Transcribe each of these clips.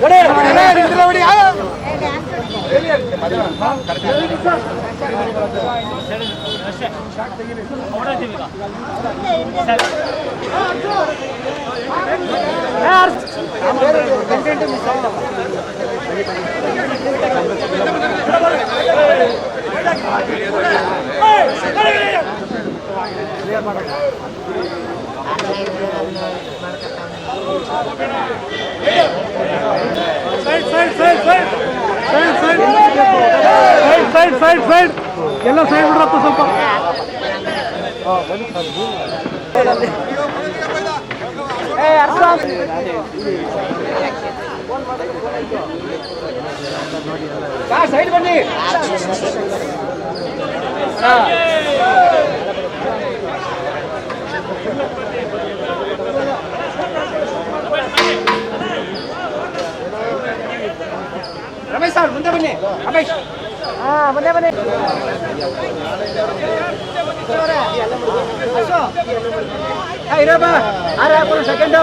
ಹೊಡಿ side side side side side side side side side ಎಲ್ಲ side ಬಿಡ್ರಪ್ಪ ಸ್ವಲ್ಪ. ಸೈಡ್ ಬನ್ನಿ. ರಮೇಶ್ ಸರ್ ಮುಂದೆ ಬನ್ನಿ. ರಮೇಶ್. ಹಾ ಬನ್ನಿ ಬನ್ನಿ. ಇರಪ್ಪ ಆರ ಹಾಕೋಣ ಸೆಕೆಂಡು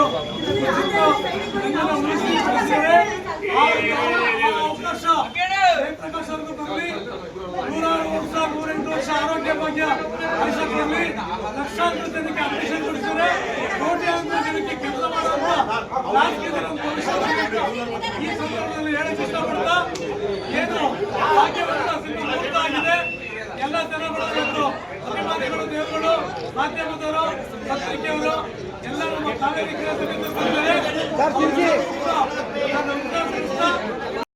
ಆ ಅವಕಾಶ ಜಯಪ್ರಕಾಶ್ ಅವ್ರಿಗೂ ವರ್ಷ ನೂರೆಂಟು ವರ್ಷ ಆರೋಗ್ಯ ಭಾಗ್ಯ ಆಯುಷ್ಯ ಕೊಡಲಿ ಲಕ್ಷಾಂತರ ಜನಕ್ಕೆ ರಾಜಕೀಯ ಭವಿಷ್ಯ ಈ ಸಂದರ್ಭದಲ್ಲಿ ಹೇಳಕ್ ಇಷ್ಟಪಡ್ತಾ ಏನು ಭಾಗ್ಯವಂತ ಸಿನಿಮಾ ಆಗಿದೆ ಎಲ್ಲ ಜನಗಳು ಅಭಿಮಾನಿಗಳು, ದೇವರುಗಳು, ಮಾಧ್ಯಮದವರು, ಪತ್ರಿಕೆಯವರು Tarih Bekir Hazretleri Bunları Tarih Bekir Hazretleri